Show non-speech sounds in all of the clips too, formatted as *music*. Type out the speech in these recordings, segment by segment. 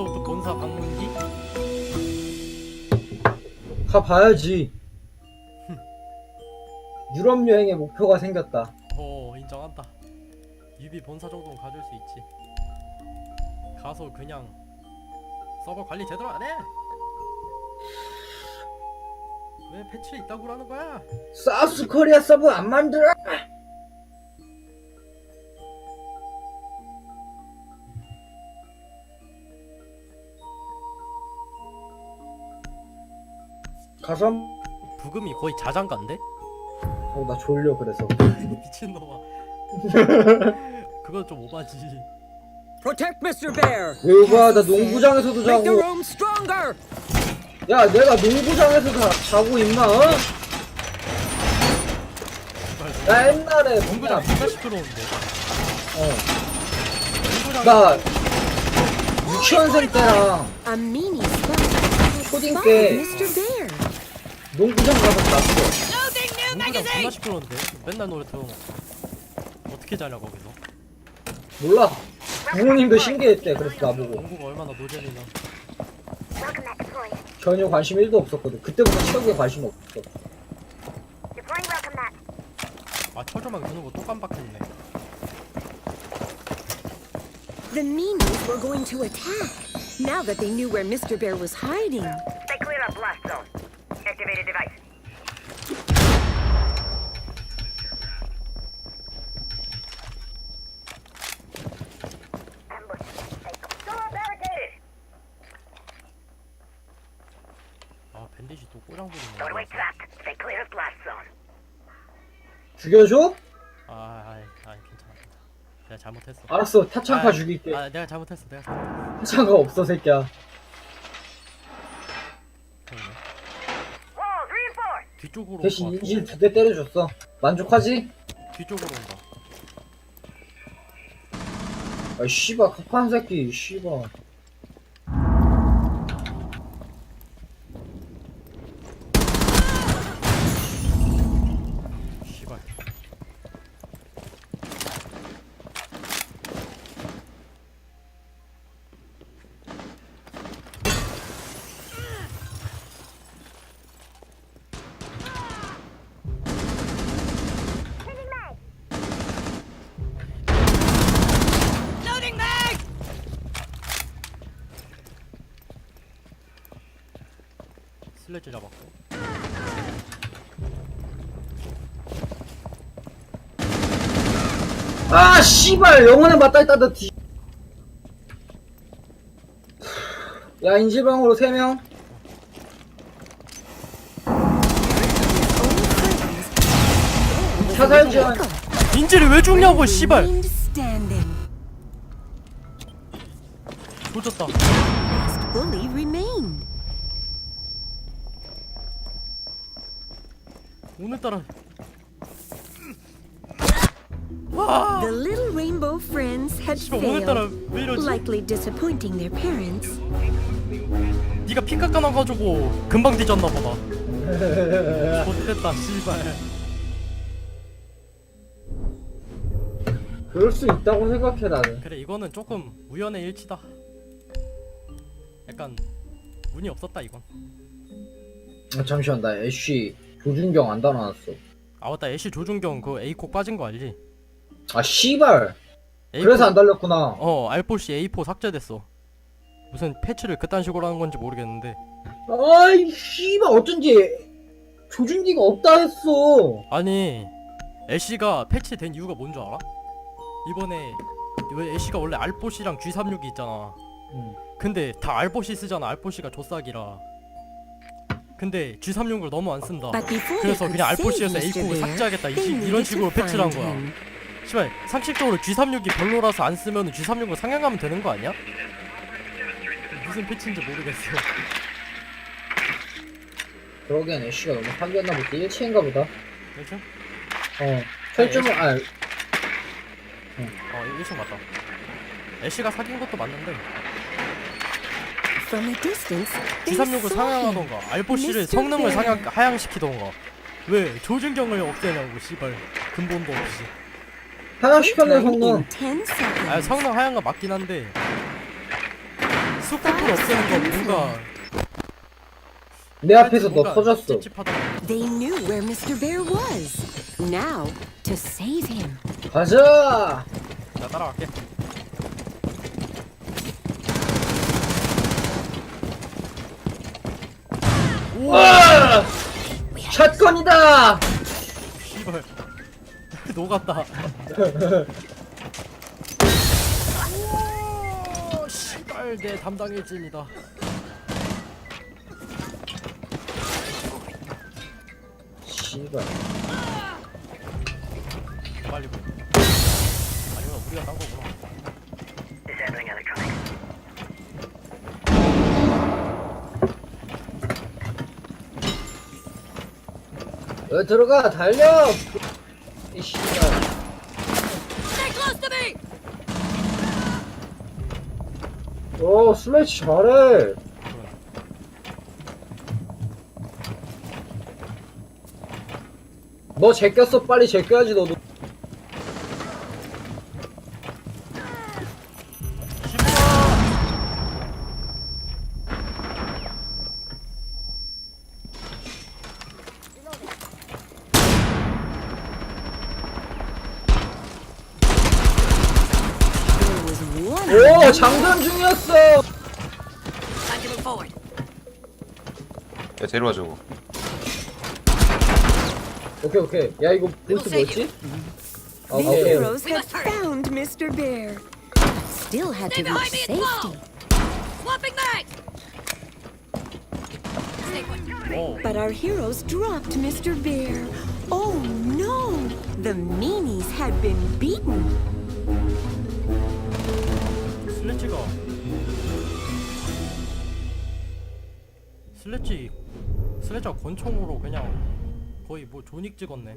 벌써부터 본사 방문기? 가봐야지. *laughs* 유럽 여행의 목표가 생겼다. 어 인정한다 유비 본사 정도는 가질 수 있지 가서 그냥 서버 관리 제대로 안 해? 왜 패치 있다고 그러는 거야? 사우스 코리아 서브 안 만들어? 가서 한- 부금이 거의 자장가인데? 어, 나 졸려 그래서 *laughs* 미친놈아 *laughs* 그건 좀 오바지 Protect Mr. Bear. 왜봐 나 농구장에서도 Make the 자고 room stronger. 야 내가 농구장에서 다 자고 있나 어? 나 옛날에 농구장 진짜 시끄러운데 어, 농구장 나 유치원생 때랑 A meanie spot. 초딩 Spot 때 Mr. Bear. 농구장 가서 잤어 농구장 존나 시끄러운데? 맨날 노래 틀어놓고 어떻게 자냐 거기서? 몰라. 부모님도 신기했대 그래서 나보고. 농구가 얼마나 노잼이나. 전혀 관심 1도 없었거든. 그때부터 체육에 관심 없었어. 아 철조망 드는 거또 깜빡했네. The meanies were going to attack. Now that they knew where Mr. Bear was hiding. They cleared our blast zone. 밴디지 또 꼬장 부리네. 죽여줘? 아 아이 아이 괜찮아. 내가 잘못했어. 알았어 타창카 아, 죽일게. 아 내가 잘못했어 내가 잘못했어. 타창카 없어 새끼야. 그러네. 뒤쪽으로 대신 같아. 두대 때려줬어. 만족하지? 뒤쪽으로 온다. 아 씨발 각한 새끼 씨발 슬래지 잡았고. 아 씨발 영혼에 맞다 있다 너 뒤... 야 인질방으로 3명. 사살 지원 인질이 왜 죽냐고 씨발. Remained standing. 조졌다. Last bully remained. 오늘따라 The little rainbow friends had 씨발 오늘따라 failed, 왜 이러지? likely disappointing their parents. 네가 피 깎아놔가지고 금방 뒤졌나 보다. *laughs* 못됐다 씨발. 그럴 수 있다고 생각해 나는. 그래 이거는 조금 우연의 일치다. 약간 운이 없었다 이건. 아, 잠시만 나 애쉬 조준경 안 달아놨어. 아 맞다. 애쉬 조준경 그 A콕 빠진 거 알지? 아 씨발! A콕, 그래서 안 달렸구나. 어 알포시 A4 삭제됐어. 무슨 패치를 그딴 식으로 하는 건지 모르겠는데. 아이 씨발 어쩐지 조준기가 없다 했어. 아니 애쉬가 패치된 이유가 뭔 줄 알아? 이번에 왜 애쉬가 원래 알포시랑 G36이 있잖아. 응. 근데 다 알포시 쓰잖아. 알포시가 조싹이라 근데 G36을 너무 안 쓴다 그래서 그냥 could 알포시에서 save Mr. A콕을 Bear, 삭제하겠다 이, 이런 식으로 패치를 한 거야. 씨발 상식적으로 G36이 별로라서 안 쓰면 G36을 상향하면 되는 거 아니야? 무슨 패치인지 모르겠어 그러기엔 애쉬가 너무 사기였나 보다 일치인가 보다 그렇죠? 어 철중을 아어 1층 맞다 애쉬가 사귄 것도 맞는데 From a distance, they G36을 saw him. 상향하던가 알포시를 Mr. 성능을. 상향, 하향시키던가 왜 조준경을 없애냐고 씨발 근본도 없이 하향시켰네 성능 in 10 seconds. 아 성능 하향가 맞긴 한데 스코프 없애는 거 뭔가 내 앞에서 너 뭔가 터졌어. 찝찝하다. They knew where Mr. Bear was. Now, to save him. 가자. 나 따라갈게. 와! 샷건이다. 씨발 *laughs* 녹았다. 오, 씨발 내 담당 일진이다. 씨발. 빨리. 아니면 우리가 딴 거구나. 어, 들어가 달려. 이 씨발. Stay close to me! 오 슬래치 잘해. 너 제꼈어 빨리 제껴야지 너도. 오 장전 중이었어. Time to move forward. 야 데려와 저거 오케이 오케이. 야 이거 보스 뭐였지? 아, The 오케이. heroes had found Mr. Bear. but Still had to reach safety. Swapping mags! Stay put. 어. But our heroes dropped Mr. Bear. Oh no! The meanies had been beaten. 슬래치가 슬래치 슬래치가 권총으로 그냥 거의 뭐 조닉 찍었네.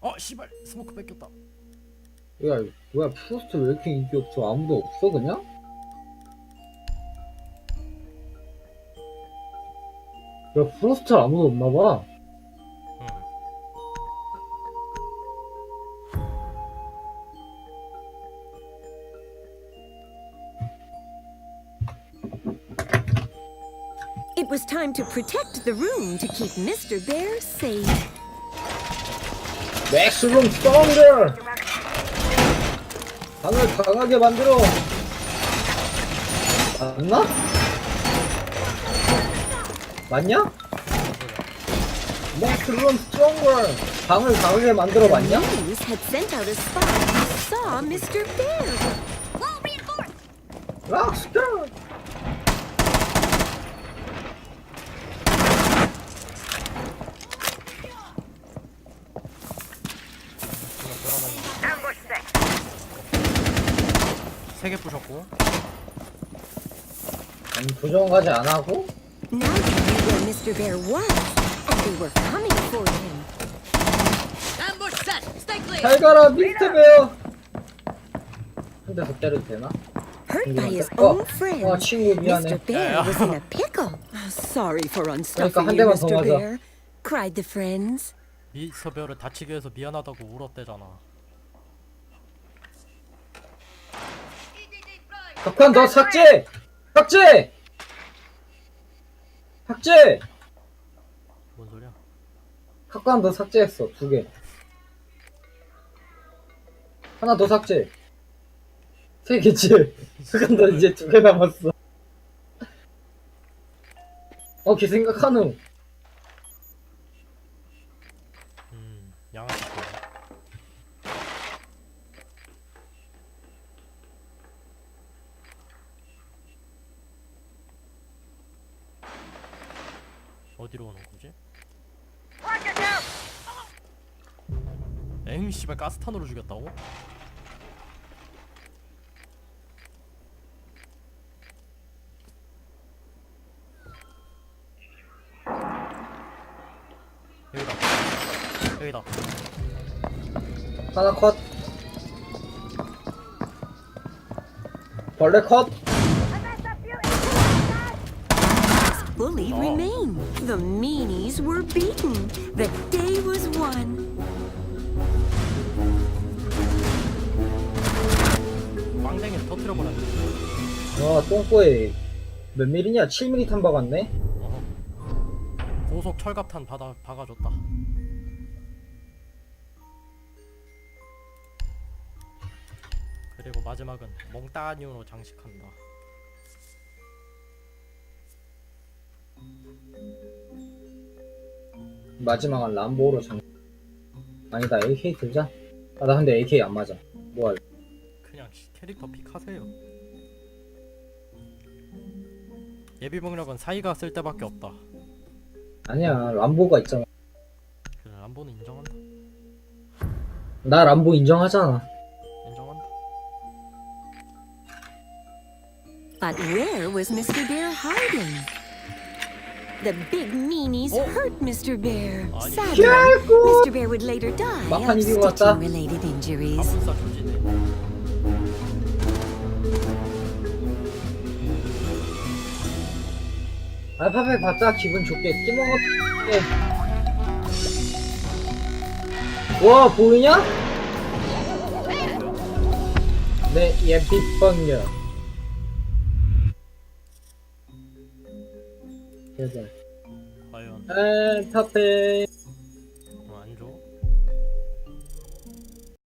어 씨발 스모크 뺏겼다. 야 뭐야 프로스트 왜 이렇게 인기 없어? 아무도 없어 그냥? 야 프로스트 아무도 없나 봐. It was time to protect the room to keep Mr. Bear safe. 맥스룸 스트롱더. 방을 강하게 만들어. 맞나? 맞냐? 맥스룸 스트롱더. 방을 강하게 만들어 맞냐? meanies had sent out a spy who saw Mr. Bear. Wall reinforced! 락스터. Ambush set. 세 개 부셨고 아니 부정까지 안 하고? Now they knew where Mr. Bear was, and they were coming for him. Ambush set! Stay clear! 잘 가라 미스터 베어. 더 때려도 되나? Hurt by his Oh, own friends, 어, 친구 미안해. Mr. Bear was in a pickle. Sorry for unstuffing 한 you, 대만 더 Mr. 맞아. Bear, cried the friends. 미스터별을 다치게 해서 미안하다고 울었대잖아. 덕한 너 삭제! 삭제! 삭제! 뭔 소리야? 덕한 너 삭제했어 두 개. 하나 더 삭제. 세 개지. 덕한 너 이제 두 개 남았어. 어, 걔 생각하누. 음 양아치. 거야. 어디로 오는 거지? 엥 씨발 가스탄으로 죽였다고? 여기다 여기다 하나 컷. 벌레 컷. Bully Oh. remained. The meanies were beaten. The day was won. 터트려버렸네 와 똥꼬에 몇 밀이냐? 7mm 탄 박았네? 어허. 고속 철갑탄 받아, 박아줬다 그리고 마지막은 몽따뉴로 장식한다 마지막은 람보로 장 아니다 AK 들자. 아 나 근데 AK 안 맞아. 뭐할 그냥 캐릭터 픽하세요. 예비 병력은 사이가 쓸 때밖에 없다. 아니야 람보가 있잖아. 그래 람보는 인정한다. 나 람보 인정하잖아. 인정한다. But where was Mr. Bear hiding? The big meanies Oh. hurt Mr. Bear. Sadly, Mr. Bear would later die 막판 of 이기고 stitching-related injuries. 조지네 알파벳 봤자 기분 좋게 띠먹었게 와 보이냐? 내 예비뻥녀 제발 과연 알파벳